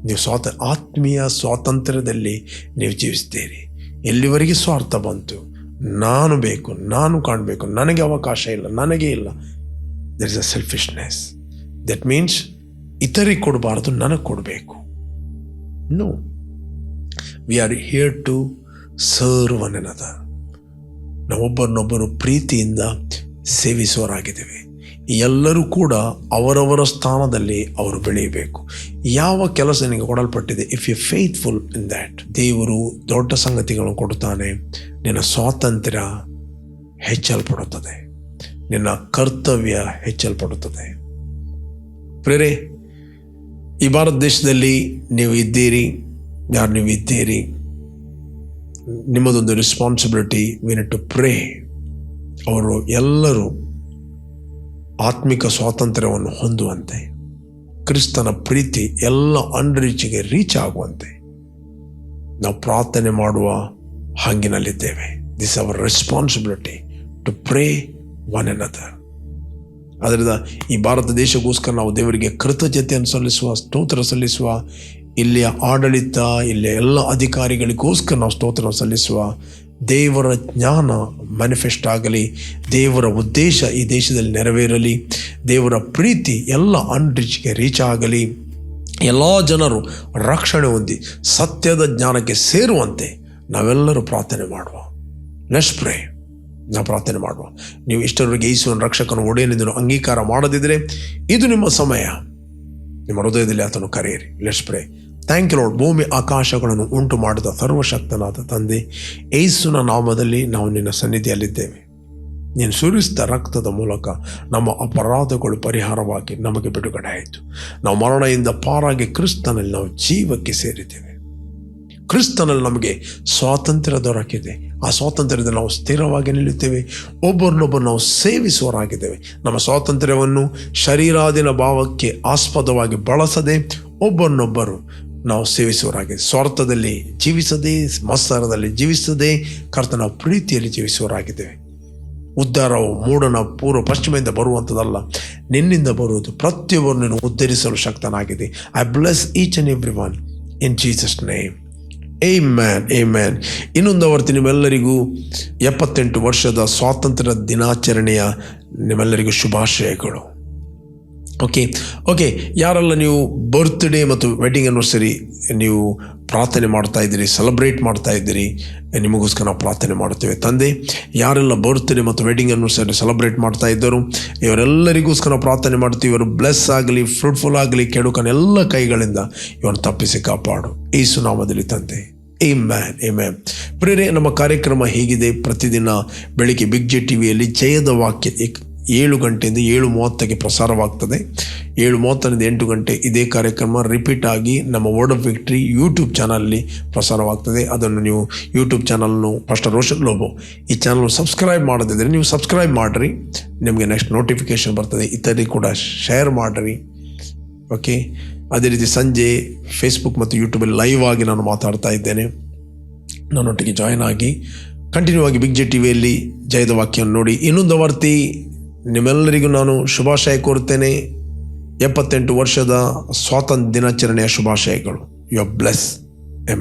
ನೀವು ಸ್ವಾತ, ಆತ್ಮೀಯ ಸ್ವಾತಂತ್ರ್ಯದಲ್ಲಿ ನೀವು ಜೀವಿಸ್ತೀರಿ ಎಲ್ಲಿವರೆಗೆ ಸ್ವಾರ್ಥ ಬಂತು? ನಾನು ಬೇಕು, ನಾನು ಕಾಣಬೇಕು, ನನಗೆ ಅವಕಾಶ ಇಲ್ಲ, ನನಗೆ ಇಲ್ಲ. There is a selfishness that means ಇತರಿಗೆ ಕೊಡಬಾರ್ದು, ನನಗೆ ಕೊಡಬೇಕು. No we are here to serve another ನಾವೊಬ್ಬರನ್ನೊಬ್ಬರು ಪ್ರೀತಿಯಿಂದ ಸೇವಿಸುವರಾಗಿದ್ದೇವೆ ಎಲ್ಲರೂ ಕೂಡ ಅವರವರ ಸ್ಥಾನದಲ್ಲಿ ಅವರು ಬೆಳೆಯಬೇಕು. ಯಾವ ಕೆಲಸ ನಿನಗೆ ಕೊಡಲ್ಪಟ್ಟಿದೆ? If you faithful in that ದೇವರು ದೊಡ್ಡ ಸಂಗತಿಗಳನ್ನು ಕೊಡುತ್ತಾನೆ. ನಿನ್ನ ಸ್ವಾತಂತ್ರ್ಯ ಹೆಚ್ಚಲ್ಪಡುತ್ತದೆ. ನಿನ್ನ ಕರ್ತವ್ಯ ಹೆಚ್ಚಲ್ಪಡುತ್ತದೆ. ಪ್ರೇರೆ ಈ ಭಾರತ ದೇಶದಲ್ಲಿ ನೀವು ಇದ್ದೀರಿ, ಯಾರು ನೀವು ಇದ್ದೀರಿ, ನಿಮ್ಮದೊಂದು ರೆಸ್ಪಾನ್ಸಿಬಿಲಿಟಿ ವಿನ್ ಟು ಪ್ರೇ ಅವರು ಎಲ್ಲರೂ ಆತ್ಮಿಕ ಸ್ವಾತಂತ್ರ್ಯವನ್ನು ಹೊಂದುವಂತೆ, ಕ್ರಿಸ್ತನ ಪ್ರೀತಿ ಎಲ್ಲ ಅನ್ರೀಚಿಗೆ ರೀಚ್ ಆಗುವಂತೆ. ನಾವು ಪ್ರಾರ್ಥನೆ ಮಾಡುವ ಹಂಗಿನಲ್ಲಿದ್ದೇವೆ. This our responsibility to pray one another ಆದ್ದರಿಂದ ಈ ಭಾರತ ದೇಶಕ್ಕೋಸ್ಕರ ನಾವು ದೇವರಿಗೆ ಕೃತಜ್ಞತೆಯನ್ನು ಸಲ್ಲಿಸುವ, ಸ್ತೋತ್ರ ಸಲ್ಲಿಸುವ, ಇಲ್ಲಿಯ ಆಡಳಿತ, ಇಲ್ಲಿಯ ಎಲ್ಲ ಅಧಿಕಾರಿಗಳಿಗೋಸ್ಕರ ನಾವು ಸ್ತೋತ್ರ ಸಲ್ಲಿಸುವ ದೇವರ ಜ್ಞಾನ ಮ್ಯಾನಿಫೆಸ್ಟ್ ಆಗಲಿ, ದೇವರ ಉದ್ದೇಶ ಈ ದೇಶದಲ್ಲಿ ನೆರವೇರಲಿ, ದೇವರ ಪ್ರೀತಿ ಎಲ್ಲ ಅನ್ರಿಚ್ಗೆ ರೀಚ್ ಆಗಲಿ, ಎಲ್ಲ ಜನರು ರಕ್ಷಣೆ ಹೊಂದಿ ಸತ್ಯದ ಜ್ಞಾನಕ್ಕೆ ಸೇರುವಂತೆ ನಾವೆಲ್ಲರೂ ಪ್ರಾರ್ಥನೆ ಮಾಡುವ. ಲೆಟ್ಸ್ ಪ್ರೇ ನಾವು ಪ್ರಾರ್ಥನೆ ಮಾಡುವ. ನೀವು ಇಷ್ಟರವರೆಗೆ ಈಸುವನ ರಕ್ಷಕನ ಒಡೆಯನೆಂದು ಅಂಗೀಕಾರ ಮಾಡದಿದ್ದರೆ ಇದು ನಿಮ್ಮ ಸಮಯ. ನಿಮ್ಮ ಹೃದಯದಲ್ಲಿ ಆತನು ಕರೆಯಿರಿ. Let's pray thank you Lord ಭೂಮಿ ಆಕಾಶಗಳನ್ನು ಉಂಟು ಮಾಡಿದ ಸರ್ವಶಕ್ತನಾದ ತಂದೆ ಏಸುನ ನಾಮದಲ್ಲಿ ನಾವು ನಿನ್ನ ಸನ್ನಿಧಿಯಲ್ಲಿದ್ದೇವೆ. ನೀನು ಸುರಿಸಿದ ರಕ್ತದ ಮೂಲಕ ನಮ್ಮ ಅಪರಾಧಗಳು ಪರಿಹಾರವಾಗಿ ನಮಗೆ ಬಿಡುಗಡೆ ಆಯಿತು ನಾವು ಮರಣದಿಂದ ಪಾರಾಗಿ ಕ್ರಿಸ್ತನಲ್ಲಿ ನಾವು ಜೀವಕ್ಕೆ ಸೇರಿದ್ದೇವೆ. ಕ್ರಿಸ್ತನಲ್ಲಿ ನಮಗೆ ಸ್ವಾತಂತ್ರ್ಯ ದೊರಕಿದೆ. ಆ ಸ್ವಾತಂತ್ರ್ಯದಲ್ಲಿ ನಾವು ಸ್ಥಿರವಾಗಿ ನಿಲ್ಲುತ್ತೇವೆ. ಒಬ್ಬರನ್ನೊಬ್ಬರು ನಾವು ಸೇವಿಸುವರಾಗಿದ್ದೇವೆ ನಮ್ಮ ಸ್ವಾತಂತ್ರ್ಯವನ್ನು ಶರೀರಾದಿನ ಭಾವಕ್ಕೆ ಆಸ್ಪದವಾಗಿ ಬಳಸದೆ ಒಬ್ಬರನ್ನೊಬ್ಬರು ನಾವು ಸೇವಿಸುವರಾಗಿದೆ ಸ್ವಾರ್ಥದಲ್ಲಿ ಜೀವಿಸದೆ, ಮತ್ಸರದಲ್ಲಿ ಜೀವಿಸದೆ ಕರ್ತನ ಪ್ರೀತಿಯಲ್ಲಿ ಜೀವಿಸುವರಾಗಿದ್ದೇವೆ ಉದ್ಧಾರವು ಮೂಡನ ಪೂರ್ವ ಪಶ್ಚಿಮದಿಂದ ಬರುವಂಥದ್ದಲ್ಲ. ನಿನ್ನಿಂದ ಬರುವುದು ಪ್ರತಿಯೊಬ್ಬರನ್ನು ಉದ್ಧರಿಸಲು ಶಕ್ತನಾಗಿದೆ. I bless each and every one in Jesus name amen amen ಇನ್ನೊಂದು ಅವರ್ತಿ ನಿಮ್ಮೆಲ್ಲರಿಗೂ ಎಪ್ಪತ್ತೆಂಟು ವರ್ಷದ ಸ್ವಾತಂತ್ರ್ಯ ದಿನಾಚರಣೆಯ ನಿಮ್ಮೆಲ್ಲರಿಗೂ ಶುಭಾಶಯಗಳು. ಓಕೆ ಓಕೆ ಯಾರೆಲ್ಲ ನೀವು ಬರ್ತ್ಡೇ ಮತ್ತು ವೆಡ್ಡಿಂಗ್ ಆ್ಯನಿವರ್ಸರಿ ನೀವು ಪ್ರಾರ್ಥನೆ ಮಾಡ್ತಾ ಇದ್ದೀರಿ ಸೆಲೆಬ್ರೇಟ್ ಮಾಡ್ತಾ ಇದ್ದೀರಿ, ನಿಮಗೋಸ್ಕರ ನಾವು ಪ್ರಾರ್ಥನೆ ಮಾಡ್ತೇವೆ ತಂದೆ, ಯಾರೆಲ್ಲ ಬರ್ತ್ಡೇ ಮತ್ತು ವೆಡ್ಡಿಂಗ್ ಆ್ಯನಿವರ್ಸರಿ ಸೆಲೆಬ್ರೇಟ್ ಮಾಡ್ತಾ ಇದ್ದರು, ಇವರೆಲ್ಲರಿಗೋಸ್ಕರ ಪ್ರಾರ್ಥನೆ ಮಾಡ್ತೀವಿ ಇವರು ಬ್ಲೆಸ್ ಆಗಲಿ ಫ್ರೂಟ್ಫುಲ್ ಆಗಲಿ, ಕೆಡುಕನ ಎಲ್ಲ ಕೈಗಳಿಂದ ಇವನು ತಪ್ಪಿಸಿ ಕಾಪಾಡು. ಈ ಸುನಾಮದಲ್ಲಿ ತಂದೆ. ಏ ಮ್ಯಾನ್ ಏ ಮ್ಯಾನ್ ಪ್ರೇರೆ ನಮ್ಮ ಕಾರ್ಯಕ್ರಮ ಹೇಗಿದೆ? ಪ್ರತಿದಿನ ಬೆಳಿಗ್ಗೆ ಬಿಗ್ ಜೆ ಟಿ ವಿಯಲ್ಲಿ ಜಯದ ವಾಕ್ಯ ಏಳು ಗಂಟೆಯಿಂದ ಏಳು ಮೂವತ್ತಕ್ಕೆ ಪ್ರಸಾರವಾಗ್ತದೆ. ಏಳು ಮೂವತ್ತರಿಂದ ಎಂಟು ಗಂಟೆ ಇದೇ ಕಾರ್ಯಕ್ರಮ ರಿಪೀಟ್ ಆಗಿ ನಮ್ಮ ವರ್ಡ್ ಆಫ್ ವಿಕ್ಟ್ರಿ ಯೂಟ್ಯೂಬ್ ಚಾನಲಲ್ಲಿ ಪ್ರಸಾರವಾಗ್ತದೆ. ಅದನ್ನು ನೀವು ಯೂಟ್ಯೂಬ್ ಚಾನಲ್ನು ಫಸ್ಟ್ ರೋಷನ್ ಲೋಬೋ ಈ ಚಾನಲ್ ಸಬ್ಸ್ಕ್ರೈಬ್ ಮಾಡದಿದ್ದರೆ ನೀವು ಸಬ್ಸ್ಕ್ರೈಬ್ ಮಾಡಿರಿ. ನಿಮಗೆ ನೆಕ್ಸ್ಟ್ ನೋಟಿಫಿಕೇಶನ್ ಬರ್ತದೆ. ಇತರಿಗೆ ಕೂಡ ಶೇರ್ ಮಾಡಿರಿ. ಓಕೆ ಅದೇ ರೀತಿ ಸಂಜೆ ಫೇಸ್ಬುಕ್ ಮತ್ತು ಯೂಟ್ಯೂಬಲ್ಲಿ ಲೈವ್ ಆಗಿ ನಾನು ಮಾತಾಡ್ತಾ ಇದ್ದೇನೆ. ನನ್ನೊಟ್ಟಿಗೆ ಜಾಯ್ನ್ ಆಗಿ ಕಂಟಿನ್ಯೂ ಆಗಿ ಬಿಗ್ ಜೆ ಟಿ ವಿಯಲ್ಲಿ ಜಯದ ವಾಕ್ಯವನ್ನು ನೋಡಿ. ಇನ್ನೊಂದು ವರ್ತಿ ನಿಮ್ಮೆಲ್ಲರಿಗೂ ನಾನು ಶುಭಾಶಯ ಕೋರುತ್ತೇನೆ. ಎಪ್ಪತ್ತೆಂಟು ವರ್ಷದ ಸ್ವಾತಂತ್ರ್ಯ ದಿನಾಚರಣೆಯ ಶುಭಾಶಯಗಳು. You bless A